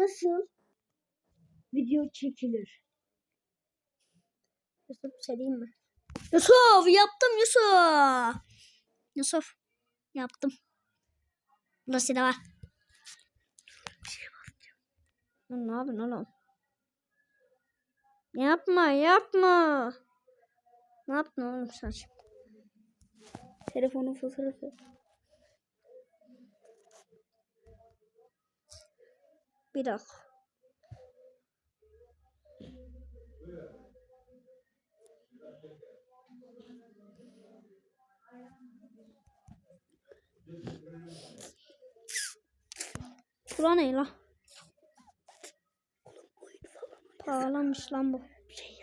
nasıl video çekilir? Yusuf söyleyeyim mi? Yusuf yaptım Yusuf. Yusuf yaptım. Burası da var. Lan ne yapıyorsun oğlum? Yapma yapma. Ne yaptın oğlum sen şimdi? Telefonun fotoğrafı. Bir dakika. Şura ne la? Pahalanmış lan bu. Şey.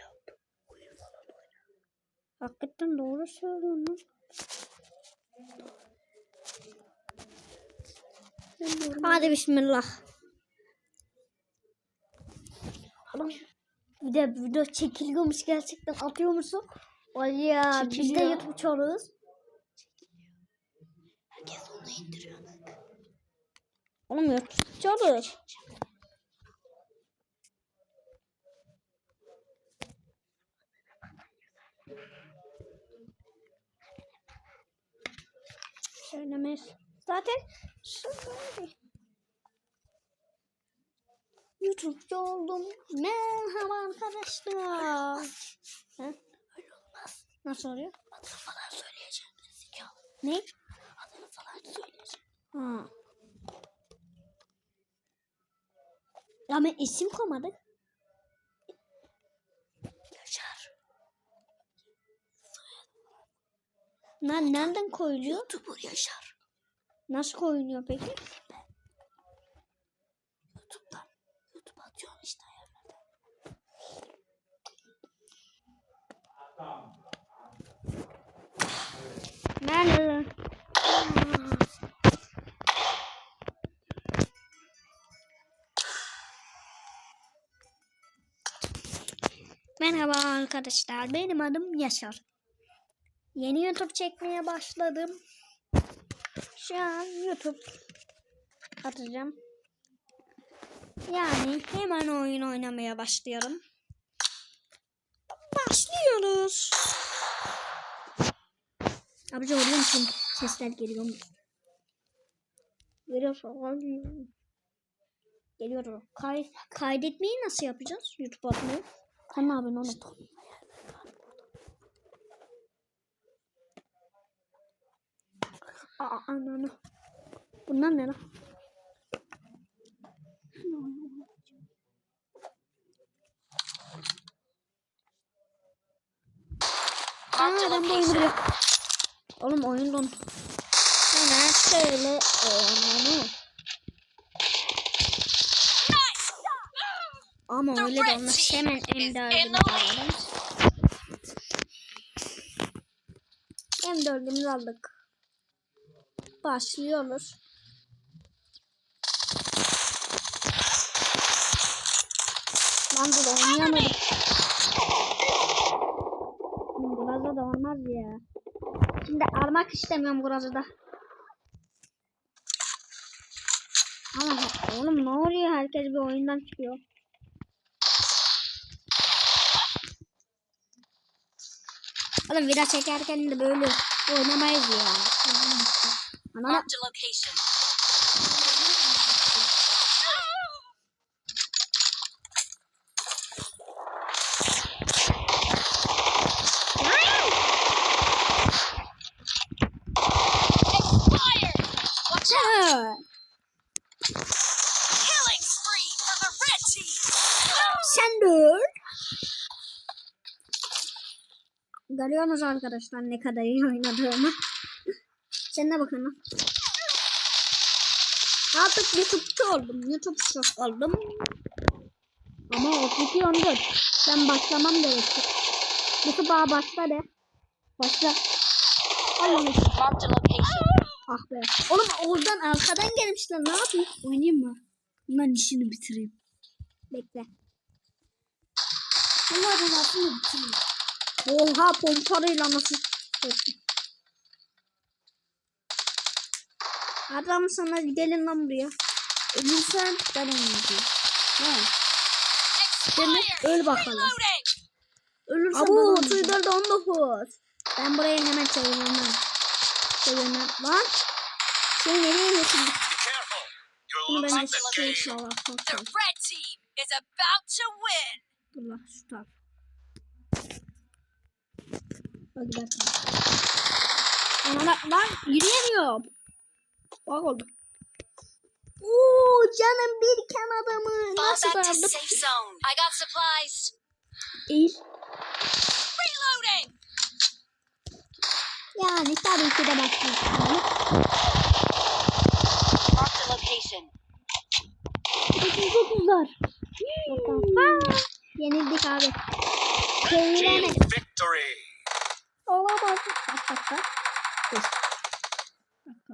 Hakikaten doğru söylüyorsun lan. Hadi bismillah. Oğlum bir de video çekiliyormuş gerçekten atıyor musun? Vay ya biz de. YouTube çağırıyoruz. Herkes onu indiriyor. Oğlum YouTube çağırıyoruz. Söylemeyiz. Zaten söyle. YouTube'cu oldum. Merhaba arkadaşlar. Ha? Öyle olmaz. Nasıl oluyor? Adını falan söyleyeceğim. Zekalı. Ne? Adını falan söyleyeceğim. Ha. Ben isim koymadık. Yaşar. Lan nereden koyuluyor? YouTuber Yaşar. Nasıl koyuluyor peki? Arkadaşlar. Benim adım Yaşar. Yeni YouTube çekmeye başladım. Şu an YouTube atacağım. Yani hemen oyun oynamaya başlıyorum. Başlıyoruz. Abici oraya musun? Sesler geliyor mu? Geliyor falan. Geliyor. Kay kaydetmeyi nasıl yapacağız? YouTube atmayı. Sen ne yapıyorsun? Aa ananı. Bunlar ne lan? Aa ben bu oyunu biliyorum. Oğlum oyun don. Hemen şöyle oynanı. Ama öyle de olmaz. Hemen M4'ümüzü alalım. M4'ümüzü aldık. Başlıyoruz. Lan dur oynayamadım. Burada da olmaz ya. Şimdi almak istemiyorum burada. Ama oğlum ne oluyor? Herkes bir oyundan çıkıyor. Oğlum vida çekerken de böyle oynamayız ya. Ana Marked a location. Sen dur. Görüyorsunuz arkadaşlar ne kadar iyi oynadığımı. Sen de bakın lan. Artık YouTube'cu oldum. YouTube'cu oldum. Ama o tutuyor dur. Ben başlamam gerekir. YouTube ağa başla de. Başla. Allah'ım. Ah be. Oğlum oradan arkadan gelmişler. Ne yapayım? Oynayayım mı? Bunların işini bitireyim. Bekle. Bunların aslında bitireyim. Oha pompalıyla nasıl? Bekle. Adam sana gidelim lan buraya. Ölürsen ben oynayacağım. Ne? Demek öl bakalım. Reloading. Ölürse Abu Tuydor'da 19. Ben burayı hemen çevirmem. Çevirmem. Lan. Şey nereye. You're Bunu ben game. inşallah. The red team is about to win. Dur lan şu taraf. Hadi bakayım. Ana lan yürüyemiyorum. Bak oldu. Oo canım bir kan adamı nasıl back to dardım? safe zone. I got supplies. İyi. Reloading. Yani tabii ki de başlayalım. Mark the location. Bakın çok uzar. Aa, Yenildik abi. Victory. Olamaz. Bak bak bak. Dur. Dakika.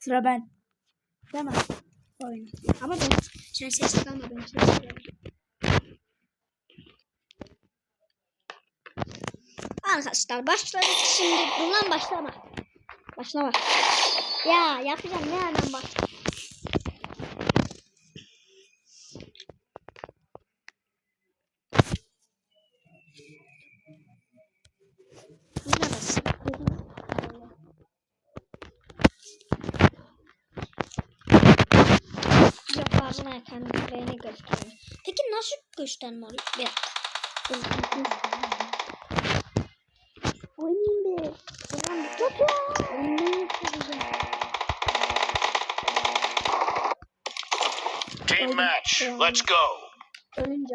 Sıra ben. Mi? Oyna. Ama ben sen sesli kalma ben sesli Arkadaşlar başladık şimdi. Dur lan başlama. Başlama. Ya yapacağım nereden bak. Ağzına kendilerini gösteriyor. Peki nasıl gösterme oluyor? Bir. Oynayayım bir. Ulan bir top ya. Oynayayım. Team match. Let's go. Ölünce.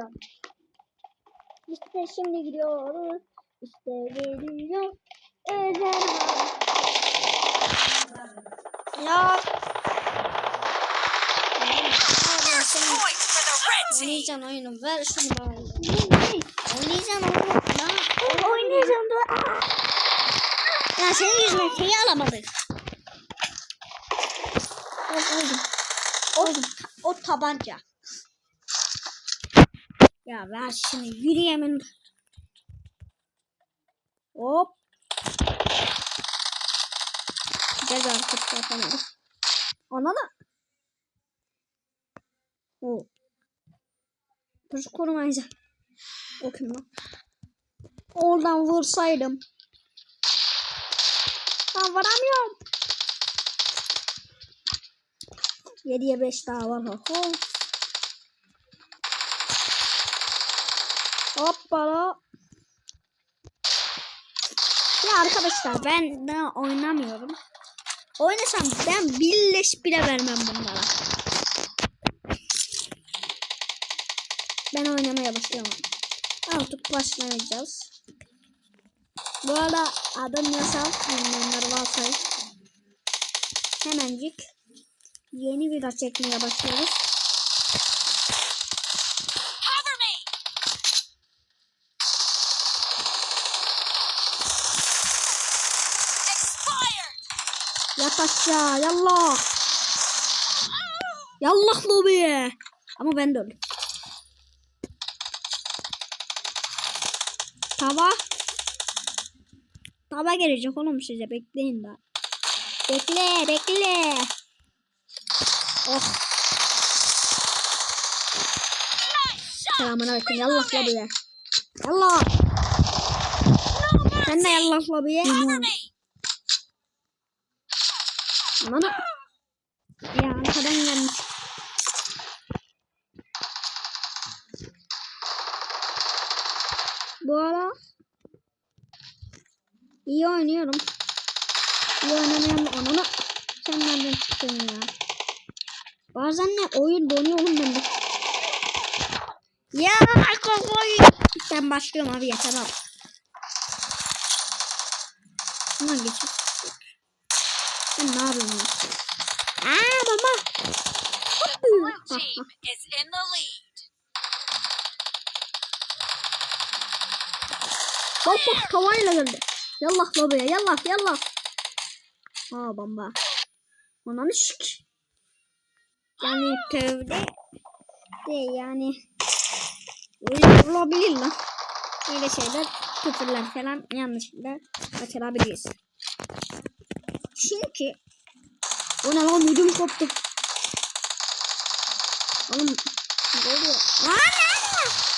İşte şimdi gidiyoruz. İşte geliyor. Özel Ya. Oynayacaksın oyunu. Ver şunu bana. Oynayacaksın oyunu. Lan. Oynayacağım. Aa. Ya senin yüzünden şeyi alamadık. Oldu. Oldu. O tabanca. Ya ver şunu. Yürüyemin. Hop. Güzel artık yapamadım. Ona da. O. Dur korumayacak. O kim lan? Oradan vursaydım. Ben varamıyorum. 7'ye 5 daha var. Ho. Hoppala. Ya arkadaşlar ben daha oynamıyorum. Oynasam ben birleş bile vermem bunlara. Başlıyorum. Artık başlayacağız. Bu arada adım yasal. Bilmeyenler varsa hemencik yeni video çekmeye başlıyoruz. Yat aşağı yallah. Yallah lobiye. Ama ben de öldüm. Tava. Tava gelecek oğlum size bekleyin daha. Bekle bekle. Oh. Selamun aleyküm yallah lobiye. Yallah. Sen de yallah. Cover me. Bana. Ya arkadan gelmiş. Bu ara iyi oynuyorum. İyi oynamayan ananı sen nereden çıktın ya? Bazen ne oyun donuyor oğlum bende. Ya koy. Ben başlıyorum abi yeter abi. Şuna geçip. Ben ne yapıyorum ya? Aa baba. Blue team is in the lead. Bak bak tavayla geldi. Yallah lobiye yallah yallah. Aa bomba. Ananı şık. Yani tövbe. De yani. Öyle olabilir lan. Öyle şeyler küfürler falan yanlışlıkla kaçırabiliriz. Çünkü o ne lan müdüm koptu. Oğlum ne oluyor? Ana! Hayır.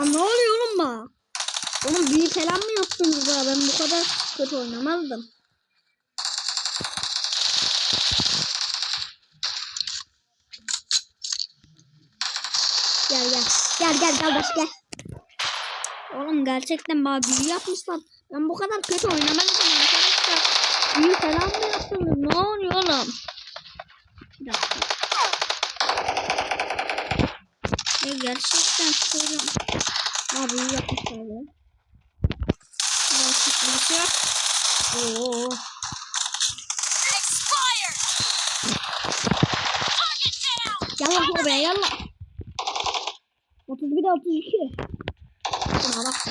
Aa, ne oluyor oğlum bana? Oğlum büyü falan mı yaptınız ya? Ben bu kadar kötü oynamazdım. Gel gel. Gel gel kardeş gel. Oğlum gerçekten bana büyü yapmışlar. Ben bu kadar kötü oynamazdım arkadaşlar. Büyü falan mı yaptınız? Ne oluyor oğlum? Bir dakika. Ya gerçekten söylüyorum. Abi iyi yapmışlar ya. Nasıl nasıl yap? Oo. Expired. Target down. Yallah oraya yallah. 31 32. Şuna bak.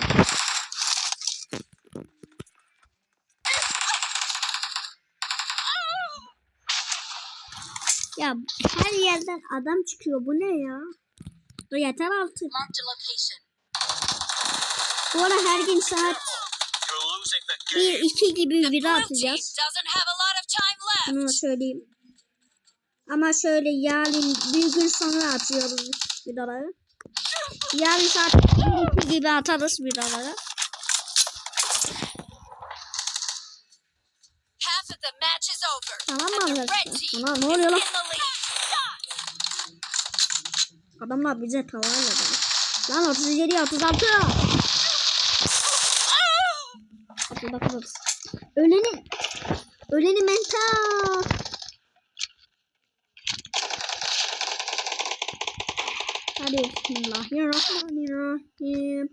Ya her yerden adam çıkıyor. Bu ne ya? Bu yeter artık. Bu ara her gün saat You're losing the 1 game. 2 gibi team atacağız. Bunu söyleyeyim. Ama şöyle yarın bir gün sonra atıyoruz videoları. Yarın saat 1 gibi atarız over. Tamam mı arkadaşlar? Ana ne oluyor lan? Adamlar bize tavayla. Lan 37 36. 39. Öleni Öleni mental. Hadi bismillahirrahmanirrahim.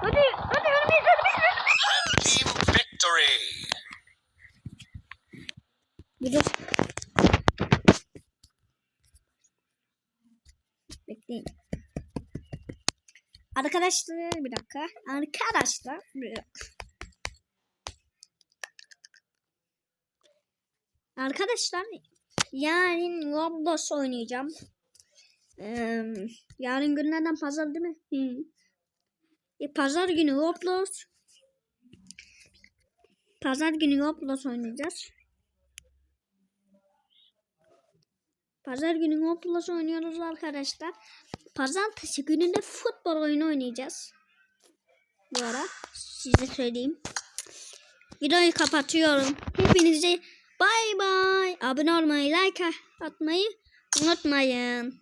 Hadi hadi ölmeyiz ölmeyiz ölmeyiz. Team victory. Bir Bekleyin. Arkadaşlar bir dakika. Arkadaşlar bir dakika. Arkadaşlar yarın Roblox oynayacağım. Ee, yarın günlerden pazar değil mi? Hı. E, pazar günü Roblox. Pazar günü Roblox oynayacağız. Pazar günü Roblox oynuyoruz arkadaşlar. Pazartesi günü de futbol oyunu oynayacağız. Bu ara size söyleyeyim. Videoyu kapatıyorum. Hepinize bay bay. Abone olmayı, like atmayı unutmayın.